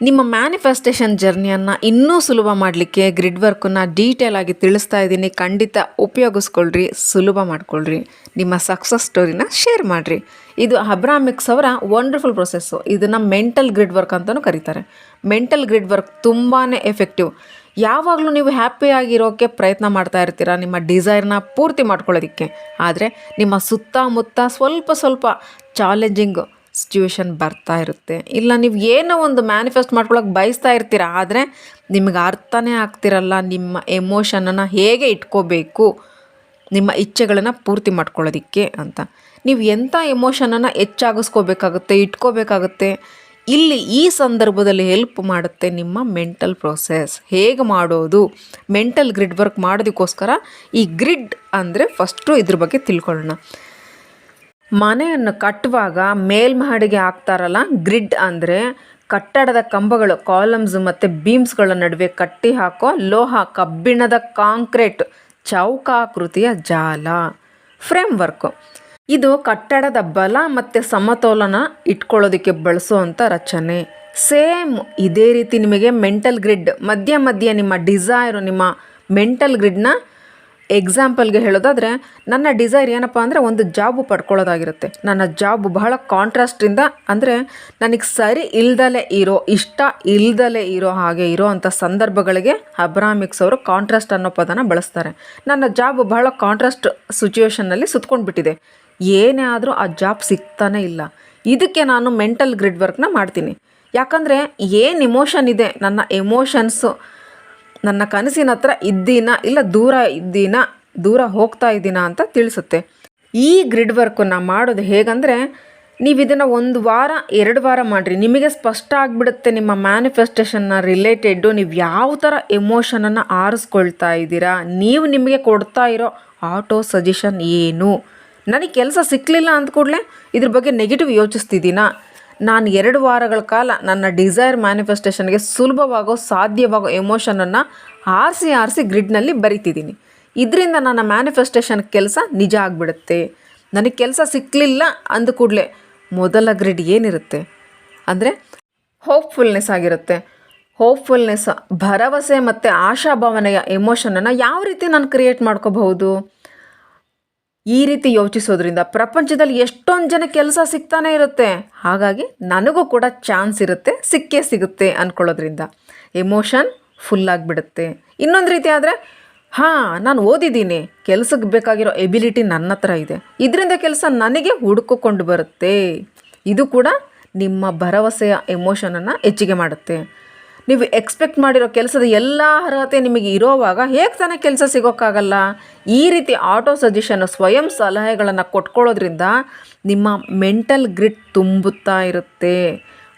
ನಿಮ್ಮ ಮ್ಯಾನಿಫೆಸ್ಟೇಷನ್ ಜರ್ನಿಯನ್ನು ಇನ್ನೂ ಸುಲಭ ಮಾಡಲಿಕ್ಕೆ ಗ್ರಿಡ್ ವರ್ಕನ್ನು ಡೀಟೇಲ್ ಆಗಿ ತಿಳಿಸ್ತಾ ಇದ್ದೀನಿ. ಖಂಡಿತ ಉಪಯೋಗಿಸ್ಕೊಳ್ರಿ, ಸುಲಭ ಮಾಡಿಕೊಳ್ರಿ. ನಿಮ್ಮ ಸಕ್ಸಸ್ ಸ್ಟೋರಿನ ಶೇರ್ ಮಾಡಿರಿ. ಇದು ಅಬ್ರಾಮಿಕ್ಸ್ ಅವರ ವಂಡರ್ಫುಲ್ ಪ್ರೊಸೆಸ್ಸು ಇದನ್ನು ಮೆಂಟಲ್ ಗ್ರಿಡ್ ವರ್ಕ್ ಅಂತಲೂ ಕರೀತಾರೆ. ಮೆಂಟಲ್ ಗ್ರಿಡ್ ವರ್ಕ್ ತುಂಬಾ ಎಫೆಕ್ಟಿವ್ ಯಾವಾಗಲೂ ನೀವು ಹ್ಯಾಪಿಯಾಗಿರೋಕ್ಕೆ ಪ್ರಯತ್ನ ಮಾಡ್ತಾ ಇರ್ತೀರ? ನಿಮ್ಮ ಡಿಸೈರ್ನ ಪೂರ್ತಿ ಮಾಡ್ಕೊಳ್ಳೋದಕ್ಕೆ. ಆದರೆ ನಿಮ್ಮ ಸುತ್ತಮುತ್ತ ಸ್ವಲ್ಪ ಸ್ವಲ್ಪ ಚಾಲೆಂಜಿಂಗ್ ಸಿಚುವೇಶನ್ ಬರ್ತಾ ಇರುತ್ತೆ. ಇಲ್ಲ, ನೀವು ಏನೋ ಒಂದು ಮ್ಯಾನಿಫೆಸ್ಟ್ ಮಾಡ್ಕೊಳಕ್ಕೆ ಬಯಸ್ತಾ ಇರ್ತೀರ, ಆದರೆ ನಿಮಗೆ ಅರ್ಥನೇ ಆಗ್ತಿರಲ್ಲ ನಿಮ್ಮ ಎಮೋಷನನ್ನು ಹೇಗೆ ಇಟ್ಕೋಬೇಕು, ನಿಮ್ಮ ಇಚ್ಛೆಗಳನ್ನು ಪೂರ್ತಿ ಮಾಡ್ಕೊಳ್ಳೋದಕ್ಕೆ ಅಂತ. ನೀವು ಎಂಥ ಎಮೋಷನನ್ನು ಹೆಚ್ಚಾಗಿಸ್ಕೋಬೇಕಾಗುತ್ತೆ, ಇಟ್ಕೋಬೇಕಾಗುತ್ತೆ, ಇಲ್ಲಿ ಈ ಸಂದರ್ಭದಲ್ಲಿ ಹೆಲ್ಪ್ ಮಾಡುತ್ತೆ ನಿಮ್ಮ ಮೆಂಟಲ್ ಪ್ರೋಸೆಸ್ ಹೇಗೆ ಮಾಡೋದು? ಮೆಂಟಲ್ ಗ್ರಿಡ್ ವರ್ಕ್ ಮಾಡೋದಕ್ಕೋಸ್ಕರ ಈ ಗ್ರಿಡ್ ಅಂದರೆ ಫಸ್ಟು ಇದ್ರ ಬಗ್ಗೆ ತಿಳ್ಕೊಳ್ಳೋಣ. ಮನೆಯನ್ನು ಕಟ್ಟುವಾಗ ಮೇಲ್ಮಹಡಿಗೆ ಹಾಕ್ತಾರಲ್ಲ, ಗ್ರಿಡ್ ಅಂದರೆ ಕಟ್ಟಡದ ಕಂಬಗಳು ಕಾಲಮ್ಸ್ ಮತ್ತು ಬೀಮ್ಸ್ಗಳ ನಡುವೆ ಕಟ್ಟಿ ಹಾಕೋ ಲೋಹ ಕಬ್ಬಿಣದ ಕಾಂಕ್ರೀಟ್, ಚೌಕಾಕೃತಿಯ ಜಾಲ. ಫ್ರೇಮ್ ಫ್ರೇಮ್ವರ್ಕು ಇದು ಕಟ್ಟಡದ ಬಲ ಮತ್ತು ಸಮತೋಲನ ಇಟ್ಕೊಳ್ಳೋದಕ್ಕೆ ಬಳಸುವಂಥ ರಚನೆ. ಸೇಮ್ ಇದೇ ರೀತಿ ನಿಮಗೆ ಮೆಂಟಲ್ ಗ್ರಿಡ್ ಮಧ್ಯ ಮಧ್ಯ ನಿಮ್ಮ ಡಿಸೈರು ನಿಮ್ಮ ಮೆಂಟಲ್ ಗ್ರಿಡ್ನ ಎಕ್ಸಾಂಪಲ್ಗೆ ಹೇಳೋದಾದರೆ, ನನ್ನ ಡಿಸೈರ್ ಏನಪ್ಪ ಅಂದರೆ ಒಂದು ಜಾಬು ಪಡ್ಕೊಳ್ಳೋದಾಗಿರುತ್ತೆ. ನನ್ನ ಜಾಬ್ ಬಹಳ ಕಾಂಟ್ರಾಸ್ಟಿಂದ ಅಂದರೆ, ನನಗೆ ಸರಿ ಇಲ್ದಲೇ ಇರೋ, ಇಷ್ಟ ಇಲ್ದಲೇ ಇರೋ ಹಾಗೆ ಇರೋ ಅಂಥ ಸಂದರ್ಭಗಳಿಗೆ ಅಬ್ರಾಮಿಕ್ಸ್ ಅವರು ಕಾಂಟ್ರಾಸ್ಟ್ ಅನ್ನೋ ಪದನ ಬಳಸ್ತಾರೆ. ನನ್ನ ಜಾಬ್ ಬಹಳ ಕಾಂಟ್ರಾಸ್ಟ್ ಸಿಚುವೇಷನ್ನಲ್ಲಿ ಸುತ್ಕೊಂಡ್ಬಿಟ್ಟಿದೆ. ಏನೇ ಆದರೂ ಆ ಜಾಬ್ ಸಿಗ್ತಾನೇ ಇಲ್ಲ. ಇದಕ್ಕೆ ನಾನು ಮೆಂಟಲ್ ಗ್ರಿಡ್ ವರ್ಕ್ನ ಮಾಡ್ತೀನಿ. ಯಾಕಂದರೆ, ಏನು ಇಮೋಷನ್ ಇದೆ, ನನ್ನ ಎಮೋಷನ್ಸು ನನ್ನ ಕನಸಿನ ಹತ್ರ ಇದ್ದೀನಾ ಇಲ್ಲ ದೂರ ಇದ್ದೀನಾ, ದೂರ ಹೋಗ್ತಾ ಇದ್ದೀನಾ ಅಂತ ತಿಳಿಸುತ್ತೆ. ಈ ಗ್ರಿಡ್ ವರ್ಕನ್ನು ಮಾಡೋದು ಹೇಗಂದರೆ, ನೀವು ಇದನ್ನು ಒಂದು ವಾರ, ಎರಡು ವಾರ ಮಾಡಿರಿ. ನಿಮಗೆ ಸ್ಪಷ್ಟ ಆಗಿಬಿಡುತ್ತೆ ನಿಮ್ಮ ಮ್ಯಾನಿಫೆಸ್ಟೇಷನ್ನ ರಿಲೇಟೆಡ್ಡು ನೀವು ಯಾವ ಥರ ಎಮೋಷನನ್ನು ಆರಿಸ್ಕೊಳ್ತಾ ಇದ್ದೀರಾ, ನೀವು ನಿಮಗೆ ಕೊಡ್ತಾ ಇರೋ ಆಟೋ ಸಜೆಷನ್ ಏನು? ನನಗೆ ಕೆಲಸ ಸಿಕ್ಕಲಿಲ್ಲ ಅಂದ ಕೂಡಲೇ ಇದ್ರ ಬಗ್ಗೆ ನೆಗೆಟಿವ್ ಯೋಚಿಸ್ತಿದ್ದೀನಾ? ನಾನು ಎರಡು ವಾರಗಳ ಕಾಲ ನನ್ನ ಡಿಸೈರ್ ಮ್ಯಾನಿಫೆಸ್ಟೇಷನ್ಗೆ ಸುಲಭವಾಗೋ, ಸಾಧ್ಯವಾಗೋ ಎಮೋಷನನ್ನು ಆರಿಸಿ ಆರಿಸಿ ಗ್ರಿಡ್ನಲ್ಲಿ ಬರಿತಿದ್ದೀನಿ. ಇದರಿಂದ ನನ್ನ ಮ್ಯಾನಿಫೆಸ್ಟೇಷನ್ ಕೆಲಸ ನಿಜ ಆಗಿಬಿಡುತ್ತೆ. ನನಗೆ ಕೆಲಸ ಸಿಕ್ಕಲಿಲ್ಲ ಅಂದ ಕೂಡಲೇ ಮೊದಲ ಗ್ರಿಡ್ ಏನಿರುತ್ತೆ? ಅಂದರೆ ಹೋಪ್ಫುಲ್ನೆಸ್ ಆಗಿರುತ್ತೆ. ಹೋಪ್ಫುಲ್ನೆಸ್ ಭರವಸೆ ಮತ್ತು ಆಶಾಭಾವನೆಯ ಎಮೋಷನನ್ನು ಯಾವ ರೀತಿ ನಾನು ಕ್ರಿಯೇಟ್ ಮಾಡ್ಕೋಬಹುದು? ಈ ರೀತಿ ಯೋಚಿಸೋದ್ರಿಂದ ಪ್ರಪಂಚದಲ್ಲಿ ಎಷ್ಟೊಂದು ಜನ ಕೆಲಸ ಸಿಗ್ತಾನೆ ಇರುತ್ತೆ. ಹಾಗಾಗಿ ನನಗೂ ಕೂಡ ಚಾನ್ಸ್ ಇರುತ್ತೆ, ಸಿಕ್ಕೇ ಸಿಗುತ್ತೆ ಅಂದ್ಕೊಳ್ಳೋದ್ರಿಂದ ಎಮೋಷನ್ ಫುಲ್ ಆಗಿಬಿಡುತ್ತೆ. ಇನ್ನೊಂದು ರೀತಿ ಆದರೆ, ಹಾಂ, ನಾನು ಓದಿದ್ದೀನಿ. ಕೆಲಸಕ್ಕೆ ಬೇಕಾಗಿರೋ ಎಬಿಲಿಟಿ ನನ್ನ ಹತ್ರ ಇದೆ. ಇದರಿಂದ ಕೆಲಸ ನನಗೆ ಹುಡುಕಿಕೊಂಡು ಬರುತ್ತೆ. ಇದು ಕೂಡ ನಿಮ್ಮ ಭರವಸೆಯ ಎಮೋಷನನ್ನು ಹೆಚ್ಚಿಗೆ ಮಾಡುತ್ತೆ. ನೀವು ಎಕ್ಸ್ಪೆಕ್ಟ್ ಮಾಡಿರೋ ಕೆಲಸದ ಎಲ್ಲ ಅರ್ಹತೆ ನಿಮಗೆ ಇರೋವಾಗ ಹೇಗೆ ತಾನೇ ಕೆಲಸ ಸಿಗೋಕ್ಕಾಗಲ್ಲ? ಈ ರೀತಿ ಆಟೋ ಸಜೆಷನ್ ಸ್ವಯಂ ಸಲಹೆಗಳನ್ನು ಕೊಟ್ಕೊಳ್ಳೋದ್ರಿಂದ ನಿಮ್ಮ ಮೆಂಟಲ್ ಗ್ರಿಡ್ ತುಂಬುತ್ತಾ ಇರುತ್ತೆ.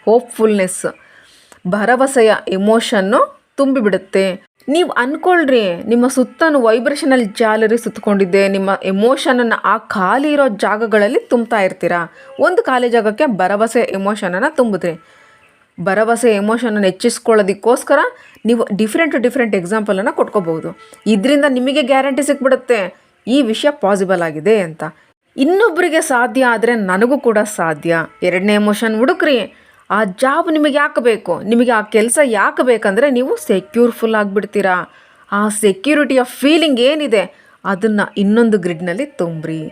ಹೋಪ್ಫುಲ್ನೆಸ್ ಭರವಸೆಯ ಎಮೋಷನ್ನು ತುಂಬಿಬಿಡುತ್ತೆ. ನೀವು ಅಂದ್ಕೊಳ್ರಿ ನಿಮ್ಮ ಸುತ್ತಲೂ ವೈಬ್ರೇಷನಲ್ಲಿ ಜಾಲರಿ ಸುತ್ತಕೊಂಡಿದ್ದೆ ನಿಮ್ಮ ಎಮೋಷನನ್ನು ಆ ಖಾಲಿ ಇರೋ ಜಾಗಗಳಲ್ಲಿ ತುಂಬ್ತಾ ಇರ್ತೀರಾ? ಒಂದು ಖಾಲಿ ಜಾಗಕ್ಕೆ ಭರವಸೆ ಎಮೋಷನನ್ನು ತುಂಬಿದ್ರಿ. ಭರವಸೆ ಎಮೋಷನನ್ನು ಹೆಚ್ಚಿಸ್ಕೊಳ್ಳೋದಕ್ಕೋಸ್ಕರ ನೀವು ಡಿಫ್ರೆಂಟ್ ಡಿಫ್ರೆಂಟ್ ಎಕ್ಸಾಂಪಲನ್ನು ಕೊಟ್ಕೋಬಹುದು. ಇದರಿಂದ ನಿಮಗೆ ಗ್ಯಾರಂಟಿ ಸಿಕ್ಬಿಡುತ್ತೆ. ಈ ವಿಷಯ ಪಾಸಿಬಲ್ ಆಗಿದೆ ಅಂತ. ಇನ್ನೊಬ್ಬರಿಗೆ ಸಾಧ್ಯ ಆದರೆ ನನಗೂ ಕೂಡ ಸಾಧ್ಯ. ಎರಡನೇ ಎಮೋಷನ್ ಹುಡುಕ್ರಿ. ಆ ಜಾಬ್ ನಿಮಗೆ ಯಾಕೆ ಬೇಕು? ನಿಮಗೆ ಆ ಕೆಲಸ ಯಾಕೆ ಬೇಕಂದರೆ ನೀವು ಸೆಕ್ಯೂರ್ಫುಲ್ ಆಗಿಬಿಡ್ತೀರಾ. ಆ ಸೆಕ್ಯೂರಿಟಿಯ ಫೀಲಿಂಗ್ ಏನಿದೆ? ಅದನ್ನು ಇನ್ನೊಂದು ಗ್ರಿಡ್ನಲ್ಲಿ ತುಂಬ್ರಿ.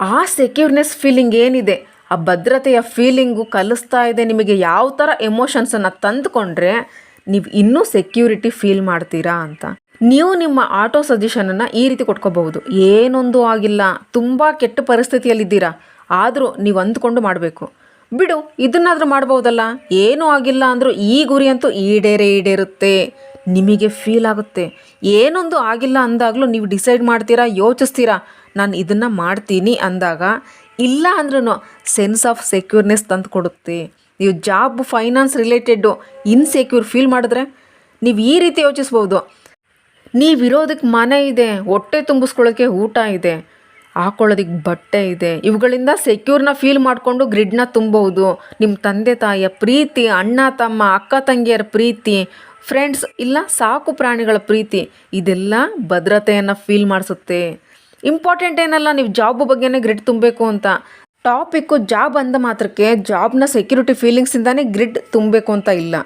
ಆ ಸೆಕ್ಯೂರ್ನೆಸ್ ಫೀಲಿಂಗ್ ಏನಿದೆ? ಆ ಭದ್ರತೆಯ ಫೀಲಿಂಗು ಕಲಿಸ್ತಾ ಇದೆ. ನಿಮಗೆ ಯಾವ ಥರ ಎಮೋಷನ್ಸನ್ನು ತಂದುಕೊಂಡ್ರೆ ನೀವು ಇನ್ನೂ ಸೆಕ್ಯೂರಿಟಿ ಫೀಲ್ ಮಾಡ್ತೀರಾ ಅಂತ. ನೀವು ನಿಮ್ಮ ಆಟೋ ಸಜೆಷನನ್ನು ಈ ರೀತಿ ಕೊಟ್ಕೋಬಹುದು. ಏನೊಂದು ಆಗಿಲ್ಲ. ತುಂಬ ಕೆಟ್ಟ ಪರಿಸ್ಥಿತಿಯಲ್ಲಿದ್ದೀರಾ. ಆದರೂ ನೀವು ಅಂದ್ಕೊಂಡು ಮಾಡಬೇಕು. ಬಿಡು, ಇದನ್ನಾದರೂ ಮಾಡ್ಬೋದಲ್ಲ ಏನೂ ಆಗಿಲ್ಲ ಅಂದರೂ ಈ ಗುರಿ ಅಂತೂ ಈಡೇರೇ ಈಡೇರುತ್ತೆ. ನಿಮಗೆ ಫೀಲ್ ಆಗುತ್ತೆ. ಏನೊಂದು ಆಗಿಲ್ಲ ಅಂದಾಗಲೂ ನೀವು ಡಿಸೈಡ್ ಮಾಡ್ತೀರಾ, ಯೋಚಿಸ್ತೀರಾ, ನಾನು ಇದನ್ನು ಮಾಡ್ತೀನಿ ಅಂದಾಗ ಇಲ್ಲ ಅಂದ್ರೂ ಸೆನ್ಸ್ ಆಫ್ ಸೆಕ್ಯೂರ್ನೆಸ್ ತಂದು ಕೊಡುತ್ತೆ. ನೀವು job finance related insecure feel ಮಾಡಿದ್ರೆ ನೀವು ಈ ರೀತಿ ಯೋಚಿಸ್ಬೋದು. ನೀವಿರೋದಕ್ಕೆ ಮನೆ ಇದೆ, ಹೊಟ್ಟೆ ತುಂಬಿಸ್ಕೊಳ್ಳೋಕ್ಕೆ ಊಟ ಇದೆ ಹಾಕೊಳ್ಳೋದಕ್ಕೆ ಬಟ್ಟೆ ಇದೆ, ಇವುಗಳಿಂದ ಸೆಕ್ಯೂರ್ನ ಫೀಲ್ ಮಾಡಿಕೊಂಡು ಗ್ರಿಡ್ನ ತುಂಬೋದು. ನಿಮ್ಮ ತಂದೆ ತಾಯಿಯ ಪ್ರೀತಿ, ಅಣ್ಣ, ತಮ್ಮ, ಅಕ್ಕ, ತಂಗಿಯರ ಪ್ರೀತಿ ಫ್ರೆಂಡ್ಸ್ ಇಲ್ಲ ಸಾಕು ಪ್ರಾಣಿಗಳ ಪ್ರೀತಿ, ಇದೆಲ್ಲ ಭದ್ರತೆಯನ್ನು ಫೀಲ್ ಮಾಡಿಸುತ್ತೆ. ಇಂಪಾರ್ಟೆಂಟ್ ಏನಲ್ಲ, ನೀವು ಜಾಬ್ ಬಗ್ಗೆನೇ ಗ್ರಿಡ್ ತುಂಬಬೇಕು ಅಂತ. ಟಾಪಿಕ್ಕು ಜಾಬ್ ಅಂದ ಮಾತ್ರಕ್ಕೆ ಜಾಬ್ನ ಸೆಕ್ಯೂರಿಟಿ ಫೀಲಿಂಗ್ಸಿಂದಾನೇ ಗ್ರಿಡ್ ತುಂಬಬೇಕು ಅಂತ ಇಲ್ಲ.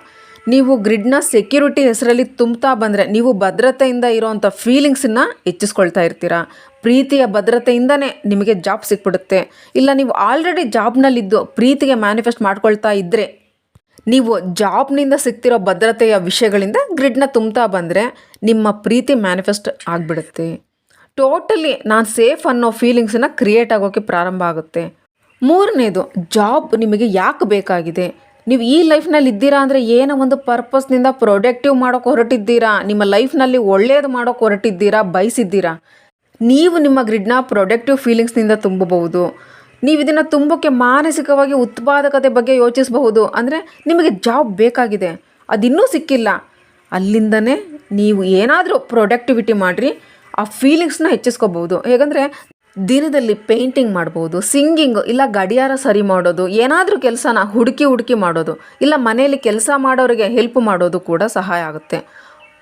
ನೀವು ಗ್ರಿಡ್ನ ಸೆಕ್ಯೂರಿಟಿ ಹೆಸರಲ್ಲಿ ತುಂಬ್ತಾ ಬಂದರೆ, ನೀವು ಭದ್ರತೆಯಿಂದ ಇರೋವಂಥ ಫೀಲಿಂಗ್ಸನ್ನು ಹೆಚ್ಚಿಸ್ಕೊಳ್ತಾ ಇರ್ತೀರಾ. ಪ್ರೀತಿಯ ಭದ್ರತೆಯಿಂದನೇ ನಿಮಗೆ ಜಾಬ್ ಸಿಕ್ಬಿಡುತ್ತೆ. ಇಲ್ಲ, ನೀವು ಆಲ್ರೆಡಿ ಜಾಬ್ನಲ್ಲಿದ್ದು ಪ್ರೀತಿಗೆ ಮ್ಯಾನಿಫೆಸ್ಟ್ ಮಾಡ್ಕೊಳ್ತಾ ಇದ್ದರೆ ನೀವು ಜಾಬ್ನಿಂದ ಸಿಗ್ತಿರೋ ಭದ್ರತೆಯ ವಿಷಯಗಳಿಂದ ಗ್ರಿಡ್ನ ತುಂಬ್ತಾ ಬಂದರೆ, ನಿಮ್ಮ ಪ್ರೀತಿ ಮ್ಯಾನಿಫೆಸ್ಟ್ ಆಗಿಬಿಡುತ್ತೆ. ಟೋಟಲಿ ನಾನು ಸೇಫ್ ಅನ್ನೋ ಫೀಲಿಂಗ್ಸನ್ನು ಕ್ರಿಯೇಟ್ ಆಗೋಕ್ಕೆ ಪ್ರಾರಂಭ ಆಗುತ್ತೆ. ಮೂರನೇದು ಜಾಬ್ ನಿಮಗೆ ಯಾಕೆ ಬೇಕಾಗಿದೆ? ನೀವು ಈ ಲೈಫ್ನಲ್ಲಿ ಇದ್ದೀರಾ ಅಂದರೆ ಏನೋ ಒಂದು ಪರ್ಪಸ್ನಿಂದ ಪ್ರೊಡಕ್ಟಿವ್ ಮಾಡೋಕೆ ಹೊರಟಿದ್ದೀರಾ? ನಿಮ್ಮ ಲೈಫ್ನಲ್ಲಿ ಒಳ್ಳೆಯದು ಮಾಡೋಕ್ಕೆ ಹೊರಟಿದ್ದೀರಾ? ಬಯಸಿದ್ದೀರಾ? ನೀವು ನಿಮ್ಮ ಗ್ರಿಡ್ನ ಪ್ರೊಡಕ್ಟಿವ್ ಫೀಲಿಂಗ್ಸ್ನಿಂದ ತುಂಬಬಹುದು. ನೀವು ಇದನ್ನು ತುಂಬೋಕ್ಕೆ ಮಾನಸಿಕವಾಗಿ ಉತ್ಪಾದಕತೆ ಬಗ್ಗೆ ಯೋಚಿಸಬಹುದು. ಅಂದರೆ ನಿಮಗೆ ಜಾಬ್ ಬೇಕಾಗಿದೆ. ಅದಿನ್ನೂ ಸಿಕ್ಕಿಲ್ಲ. ಅಲ್ಲಿಂದನೇ ನೀವು ಏನಾದರೂ ಪ್ರೊಡಕ್ಟಿವಿಟಿ ಮಾಡಿರಿ. ಆ ಫೀಲಿಂಗ್ಸ್ನ ಹೆಚ್ಚಿಸ್ಕೋಬಹುದು ಹೇಗಂದರೆ ದಿನದಲ್ಲಿ ಪೇಂಟಿಂಗ್ ಮಾಡ್ಬೋದು ಸಿಂಗಿಂಗ್ ಇಲ್ಲ ಗಡಿಯಾರ ಸರಿ ಮಾಡೋದು, ಏನಾದರೂ ಕೆಲಸನ ಹುಡುಕಿ ಹುಡುಕಿ ಮಾಡೋದು, ಇಲ್ಲ ಮನೆಯಲ್ಲಿ ಕೆಲಸ ಮಾಡೋರಿಗೆ ಹೆಲ್ಪ್ ಮಾಡೋದು ಕೂಡ ಸಹಾಯ ಆಗುತ್ತೆ.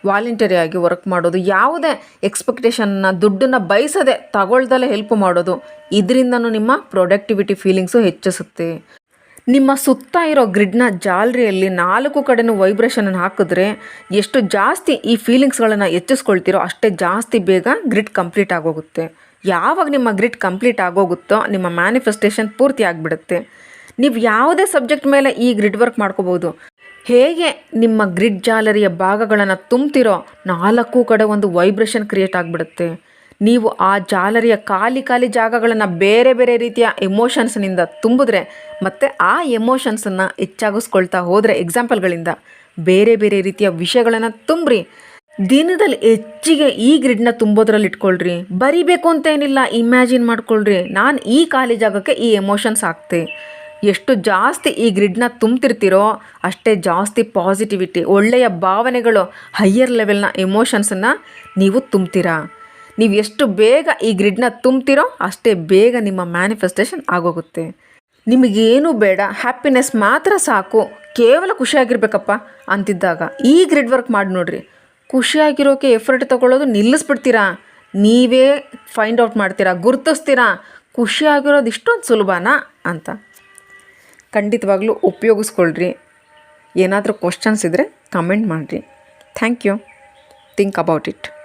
ವಾಲಂಟರಿಯಾಗಿ ವರ್ಕ್ ಮಾಡೋದು, ಯಾವುದೇ ಎಕ್ಸ್ಪೆಕ್ಟೇಷನ್ನ ದುಡ್ಡನ್ನು ಬಯಸದೆ ತಗೊಳ್ದಲ್ಲೇ ಹೆಲ್ಪ್ ಮಾಡೋದು, ಇದರಿಂದನೂ ನಿಮ್ಮ ಪ್ರೊಡಕ್ಟಿವಿಟಿ ಫೀಲಿಂಗ್ಸು ಹೆಚ್ಚಿಸುತ್ತೆ. ನಿಮ್ಮ ಸುತ್ತ ಇರೋ ಗ್ರಿಡ್ನ ಜಾಲರಿಯಲ್ಲಿ ನಾಲ್ಕು ಕಡೆನೂ ವೈಬ್ರೇಷನನ್ನು ಹಾಕಿದ್ರೆ ಎಷ್ಟು ಜಾಸ್ತಿ ಈ ಫೀಲಿಂಗ್ಸ್ಗಳನ್ನು ಹೆಚ್ಚಿಸ್ಕೊಳ್ತೀರೋ ಅಷ್ಟೇ ಜಾಸ್ತಿ ಬೇಗ ಗ್ರಿಡ್ ಕಂಪ್ಲೀಟ್ ಆಗೋಗುತ್ತೆ. ಯಾವಾಗ ನಿಮ್ಮ ಗ್ರಿಡ್ ಕಂಪ್ಲೀಟ್ ಆಗೋಗುತ್ತೋ ನಿಮ್ಮ ಮ್ಯಾನಿಫೆಸ್ಟೇಷನ್ ಪೂರ್ತಿ ಆಗಿಬಿಡುತ್ತೆ. ನೀವು ಯಾವುದೇ ಸಬ್ಜೆಕ್ಟ್ ಮೇಲೆ ಈ ಗ್ರಿಡ್ ವರ್ಕ್ ಮಾಡ್ಕೋಬೋದು. ಹೇಗೆ ನಿಮ್ಮ ಗ್ರಿಡ್ ಜಾಲರಿಯ ಭಾಗಗಳನ್ನು ತುಂಬ್ತಿರೋ ನಾಲ್ಕು ಕಡೆ ಒಂದು ವೈಬ್ರೇಷನ್ ಕ್ರಿಯೇಟ್ ಆಗಿಬಿಡುತ್ತೆ. ನೀವು ಆ ಜಾಲರಿಯ ಖಾಲಿ ಖಾಲಿ ಜಾಗಗಳನ್ನು ಬೇರೆ ಬೇರೆ ರೀತಿಯ ಎಮೋಷನ್ಸ್ನಿಂದ ತುಂಬಿದ್ರೆ ಮತ್ತು ಆ ಎಮೋಷನ್ಸನ್ನು ಹೆಚ್ಚಾಗಿಸ್ಕೊಳ್ತಾ ಹೋದರೆ ಎಕ್ಸಾಂಪಲ್ಗಳಿಂದ ಬೇರೆ ಬೇರೆ ರೀತಿಯ ವಿಷಯಗಳನ್ನು ತುಂಬ್ರಿ. ದಿನದಲ್ಲಿ ಹೆಚ್ಚಿಗೆ ಈ ಗ್ರಿಡ್ನ ತುಂಬೋದ್ರಲ್ಲಿ ಇಟ್ಕೊಳ್ರಿ. ಬರಿಬೇಕು ಅಂತ ಏನಿಲ್ಲ ಇಮ್ಯಾಜಿನ್ ಮಾಡ್ಕೊಳ್ರಿ. ನಾನು ಈ ಖಾಲಿ ಜಾಗಕ್ಕೆ ಈ ಎಮೋಷನ್ಸ್ ಹಾಕ್ತೆ. ಎಷ್ಟು ಜಾಸ್ತಿ ಈ ಗ್ರಿಡ್ನ ತುಂಬ್ತಿರ್ತೀರೋ ಅಷ್ಟೇ ಜಾಸ್ತಿ ಪಾಸಿಟಿವಿಟಿ ಒಳ್ಳೆಯ ಭಾವನೆಗಳು ಹೈಯರ್ ಲೆವೆಲ್ನ ಎಮೋಷನ್ಸನ್ನು ನೀವು ತುಂಬ್ತೀರಾ? ನೀವು ಎಷ್ಟು ಬೇಗ ಈ ಗ್ರಿಡ್ನ ತುಂಬ್ತಿರೋ ಅಷ್ಟೇ ಬೇಗ ನಿಮ್ಮ ಮ್ಯಾನಿಫೆಸ್ಟೇಷನ್ ಆಗೋಗುತ್ತೆ. ನಿಮಗೇನು ಬೇಡ, ಹ್ಯಾಪಿನೆಸ್ ಮಾತ್ರ ಸಾಕು. ಕೇವಲ ಖುಷಿಯಾಗಿರ್ಬೇಕಪ್ಪ ಅಂತಿದ್ದಾಗ ಈ ಗ್ರಿಡ್ ವರ್ಕ್ ಮಾಡಿ ನೋಡ್ರಿ. ಖುಷಿಯಾಗಿರೋಕೆ ಎಫರ್ಟ್ ತೊಗೊಳ್ಳೋದು ನಿಲ್ಲಿಸ್ಬಿಡ್ತೀರಾ? ನೀವೇ ಫೈಂಡ್ ಔಟ್ ಮಾಡ್ತೀರಾ, ಗುರುತಿಸ್ತೀರಾ? ಖುಷಿಯಾಗಿರೋದು ಇಷ್ಟೊಂದು ಸುಲಭನಾ ಅಂತ. ಖಂಡಿತವಾಗ್ಲೂ ಉಪಯೋಗಿಸ್ಕೊಳ್ರಿ. ಏನಾದರೂ ಕ್ವಶನ್ಸ್ ಇದ್ದರೆ ಕಮೆಂಟ್ ಮಾಡಿರಿ. Thank you think about it